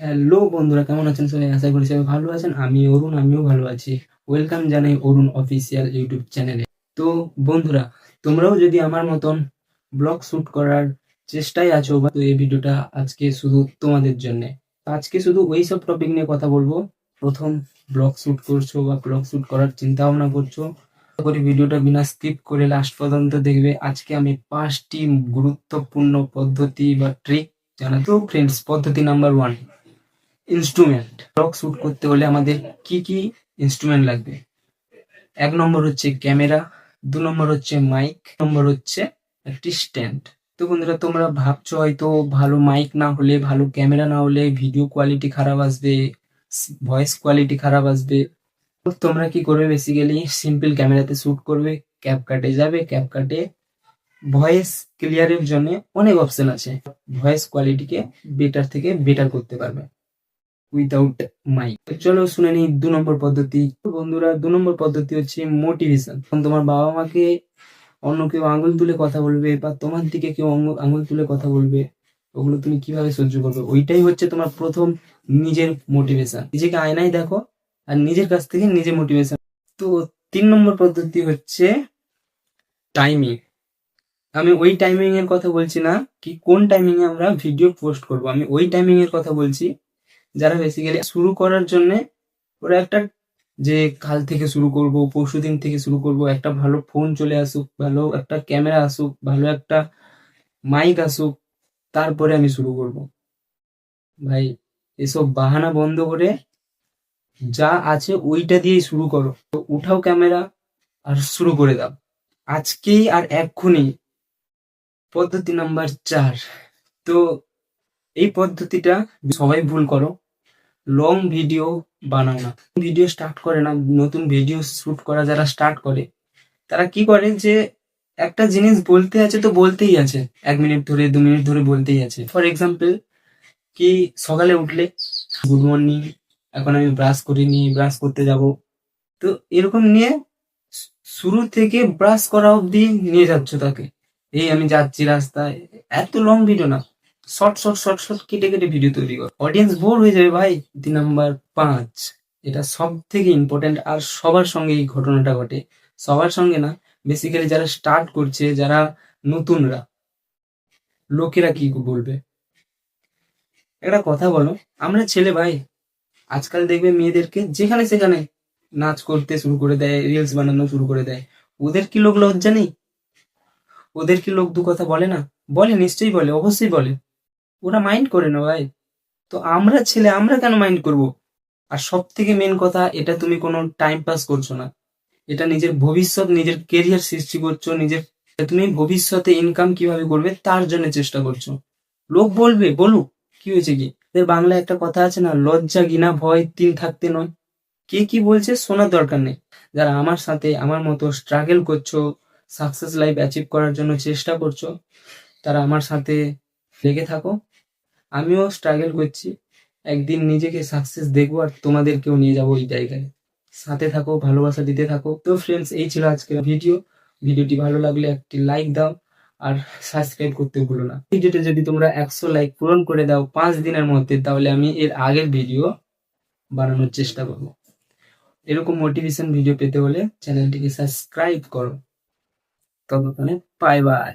Hello বন্ধুরা, কেমন আছেন সবাই? আশা করি সবাই ভালো আছেন। আমি অরুণ, আমিও ভালো আছি। ওয়েলকাম জানাই অরুণ অফিসিয়াল ইউটিউব চ্যানেলে তো বন্ধুরা, তোমরাও যদি আমার মতন ব্লগ শুট করার চেষ্টায় আছো বা তো এই ভিডিওটা আজকে শুধু তোমাদের জন্য। আজকে শুধু ওই সব টপিক নিয়ে কথা বলব। প্রথম ব্লগ শুট করছ বা ব্লগ শুট করার চিন্তা ভাবনা করছ করি ভিডিওটা বিনা স্কিপ করে লাস্ট পর্যন্ত দেখবে। আজকে আমি পাঁচটি গুরুত্বপূর্ণ পদ্ধতি বা ট্রিক জানাতো ফ্রেন্ডস পদ্ধতি number one instrument vlog shoot করতে হলে আমাদের কি কি ইনস্ট্রুমেন্ট লাগবে? এক নম্বর হচ্ছে ক্যামেরা দু নম্বর হচ্ছে মাইক নম্বর হচ্ছে একটি স্ট্যান্ড তো বন্ধুরা, তোমরা ভাবছ হয়তো ভালো মাইক না হলে, ভালো ক্যামেরা না হলে ভিডিও কোয়ালিটি খারাপ আসবে ভয়েস কোয়ালিটি খারাপ আসবে। তোমরা কি করবে? বেসিক্যালি সিম্পল ক্যামেরাতে শ্যুট করবে ক্যাপ কাটে যাবে ক্যাপ কাটে ভয়েস ক্লিয়ারের জন্য অনেক অপশন আছে। ভয়েস কোয়ালিটিকে বেটার থেকে বেটার করতে পারবে। উইদাউট মাইক চলো শুনে নিই দু নম্বর পদ্ধতি। বন্ধুরা, দু নম্বর পদ্ধতি হচ্ছে মোটিভেশন তোমার বাবা মাকে অন্য কেউ আঙুল তুলে কথা বলবে বা তোমার দিকে কেউ আঙুল তুলে কথা বলবে, ওগুলো তুমি কীভাবে সহ্য করবে? ওইটাই হচ্ছে তোমার প্রথম নিজের মোটিভেশন নিজেকে আয়নায় দেখো আর নিজের কাছ থেকে নিজে মোটিভেশন তো তিন নম্বর পদ্ধতি হচ্ছে টাইমিং আমি ওই টাইমিং এর কথা বলছি না, কি কোন টাইমিং এ আমরা ভিডিও পোস্ট করব? আমি ওই টাইমিং এর কথা বলছি যারা বেসিক্যালি শুরু করার জন্য ওরা একটা যে কাল থেকে শুরু করব, পরশু দিন থেকে শুরু করব, একটা ভালো ফোন চলে আসুক, ভালো একটা ক্যামেরা আসুক, ভালো একটা মাইক আসুক, তারপরে আমি শুরু করব। ভাই, এসব বাহানা বন্ধ করে যা আছে ওইটা দিয়েই শুরু করো। উঠাও ক্যামেরা আর শুরু করে দাও। আজকেই আর এক্ষুনি পদ্ধতি নাম্বার চার। তো এই পদ্ধতিটা সবাই ভুল করো। লং ভিডিও বানাও না। ভিডিও স্টার্ট করে না, নতুন ভিডিও শ্যুট করা যারা স্টার্ট করে, তারা কি করে যে একটা জিনিস বলতে আছে তো বলতেই আছে, এক মিনিট ধরে, দু মিনিট ধরে বলতেই আছে। ফর এক্সাম্পল কি সকালে উঠলে গুড মর্নিং এখন আমি ব্রাশ করিনি ব্রাশ করতে যাব। তো এরকম নিয়ে শুরু থেকে ব্রাশ করা অবধি নিয়ে যাচ্ছ তাকে। এই আমি যাচ্ছি রাস্তায়, এত লং ভিডিও না। শর্ট শর্ট শর্ট শর্ট, কেটে কেটে ভিডিও তৈরি কর। অডিয়েন্স বোর হয়ে যাবে ভাই, তিন নাম্বার পাঁচ। এটা সব থেকে ইম্পর্টেন্ট আর সবার সঙ্গে এই ঘটনাটা ঘটে। সবার সঙ্গে না বেসিক্যালি যারা স্টার্ট করছে, যারা নতুনরা, লোকেরা কি বলবে? একটা কথা বলো, আমরা ছেলে ভাই, আজকাল দেখবে মেয়েদেরকে যেখানে সেখানে নাচ করতে শুরু করে দেয় রিলস বানানো শুরু করে দেয়। ওদের কি লোক লজ্জা নেই? ওদের কি লোক দু কথা বলে না? বলে, নিশ্চয়ই বলে, অবশ্যই বলে। ওরা মাইন্ড করে না ভাই। তো আমরা ছেলে, আমরা কেন মাইন্ড করব? আর সব থেকে মেন কথা, এটা তুমি কোনো টাইম পাস করছ না। এটা নিজের ভবিষ্যৎ, নিজের কেরিয়ার সৃষ্টি করছ, নিজের, তুমি ভবিষ্যতে ইনকাম কীভাবে করবে, তার জন্য চেষ্টা করছ। লোক বলবে, বলুক, কি হয়েছে কি? বাংলায় একটা কথা আছে না, লজ্জা গিনা ভয় তিন থাকতে নয়। কে কি বলছে শোনার দরকার নেই। যারা আমার সাথে আমার মতো স্ট্রাগল করছ সাকসেস লাইফ অ্যাচিভ করার জন্য চেষ্টা করছ, তারা আমার সাথে লেগে থাকো। আমিও স্ট্রাগল করছি। একদিন নিজেকে সাকসেস দেখব আর তোমাদেরকেও নিয়ে যাব ওই জায়গায়। সাথে থাকো, ভালোবাসা দিতে থাকো। তো ফ্রেন্ডস এই ছিল আজকের ভিডিও ভিডিওটি ভালো লাগলে একটি লাইক দাও আর সাবস্ক্রাইব করতে ভুলো না। ভিডিওটা যদি তোমরা একশো লাইক পূরণ করে দাও পাঁচ দিনের মধ্যে, তাহলে আমি এর আগের ভিডিও বানানোর চেষ্টা করব। এরকম মোটিভেশন ভিডিও পেতে হলে চ্যানেলটিকে সাবস্ক্রাইব করো। ততক্ষণে বাই বাই